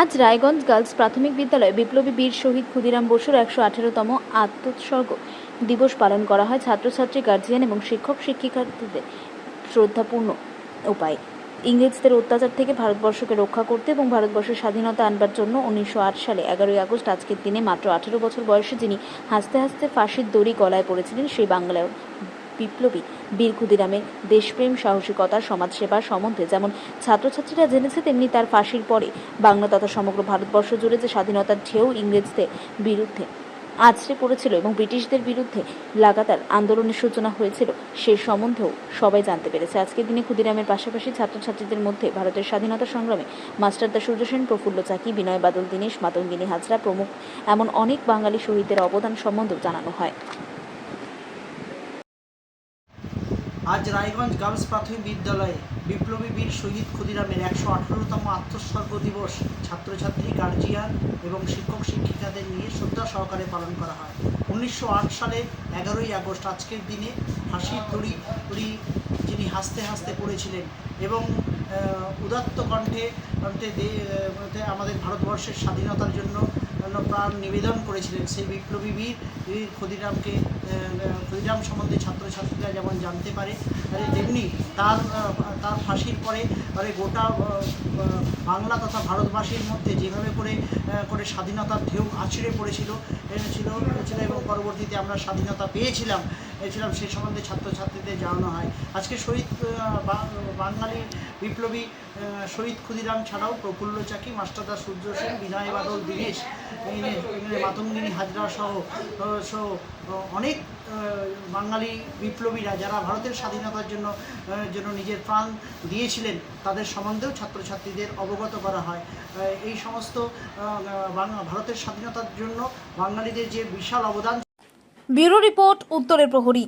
আজ রায়গঞ্জ গার্লস প্রাথমিক বিদ্যালয়ে বিপ্লবী বীর শহীদ ক্ষুদিরাম বসুর একশো আঠেরোতম আত্মোৎসর্গ দিবস পালন করা হয় ছাত্রছাত্রী গার্জিয়ান এবং শিক্ষক শিক্ষিকাদের শ্রদ্ধাপূর্ণ উপায়। ইংরেজদের অত্যাচার থেকে ভারতবর্ষকে রক্ষা করতে এবং ভারতবর্ষের স্বাধীনতা আনবার জন্য উনিশশো আট সালে এগারোই আগস্ট, আজকের দিনে মাত্র আঠেরো বছর বয়সে যিনি হাসতে হাসতে ফাঁসির দড়ি গলায় পড়েছিলেন, সেই বাংলার বিপ্লবী। বীর ক্ষুদিরামের দেশপ্রেম, সাহসিকতা, সমাজসেবা সম্বন্ধে যেমন ছাত্রছাত্রীরা জেনেছে, তেমনি তার ফাঁসির পরে বাংলা তথা সমগ্র ভারতবর্ষ জুড়ে যে স্বাধীনতার ঢেউ ইংরেজদের বিরুদ্ধে আছড়ে পড়েছিল এবং ব্রিটিশদের বিরুদ্ধে লাগাতার আন্দোলনের সূচনা হয়েছিল, সে সম্বন্ধেও সবাই জানতে পেরেছে। আজকের দিনে ক্ষুদিরামের পাশাপাশি ছাত্রছাত্রীদের মধ্যে ভারতের স্বাধীনতা সংগ্রামে মাস্টারদা সূর্য সেন, প্রফুল্ল চাকি, বিনয় বাদল, দীনেশ মাতঙ্গিনী হাজরা প্রমুখ, এমন অনেক বাঙালি শহীদদের অবদান সম্বন্ধেও জানানো হয়। আজ রায়গঞ্জ গার্লস প্রাথমিক বিদ্যালয়ে বিপ্লবী বীর শহীদ ক্ষুদিরামের একশো আঠারোতম আত্মোৎসর্গ দিবস ছাত্রছাত্রী গার্জিয়ান এবং শিক্ষক শিক্ষিকাদের নিয়ে শ্রদ্ধা সহকারে পালন করা হয়। উনিশশো আট সালে এগারোই আগস্ট আজকের দিনে ফাঁসির দড়ি দড়ি যিনি হাসতে হাসতে পড়েছিলেন এবং উদাত্ত কণ্ঠে কণ্ঠে আমাদের ভারতবর্ষের স্বাধীনতার জন্য প্রাণ নিবেদন করেছিলেন সেই বিপ্লবী বীর ক্ষুদিরামকে ক্ষুদিরাম সম্বন্ধে ছাত্রছাত্রীরা যেমন জানতে পারে তেমনি তার তার ফাঁসির পরে গোটা বাংলা তথা ভারতবাসীর মধ্যে যেভাবে করে করে স্বাধীনতার ঢেউ আছড়ে পড়েছিল ছিল ছিল এবং পরবর্তীতে আমরা স্বাধীনতা পেয়েছিলাম পেয়েছিলাম সে সম্বন্ধে ছাত্রছাত্রীদের জানানো হয়। আজকে শহীদ বাঙালি বিপ্লবী শহীদ ক্ষুদিরাম ছাড়াও প্রফুল্ল চাকি, মাস্টারদা সূর্য সেন বিনয় বাদল, দীনেশ মাতঙ্গিনী হাজরা সহ সহ অনেক বাঙালি বিপ্লবীরা যারা ভারতের স্বাধীনতার জন্য জন্য নিজের প্রাণ দিয়েছিলেন, তাদের সম্বন্ধেও ছাত্রছাত্রীদের অবগত করা হয়। এই সমস্ত ভারতের স্বাধীনতার জন্য বাঙালিদের যে বিশাল অবদান ব্যুরো রিপোর্ট, উত্তরের প্রহরী।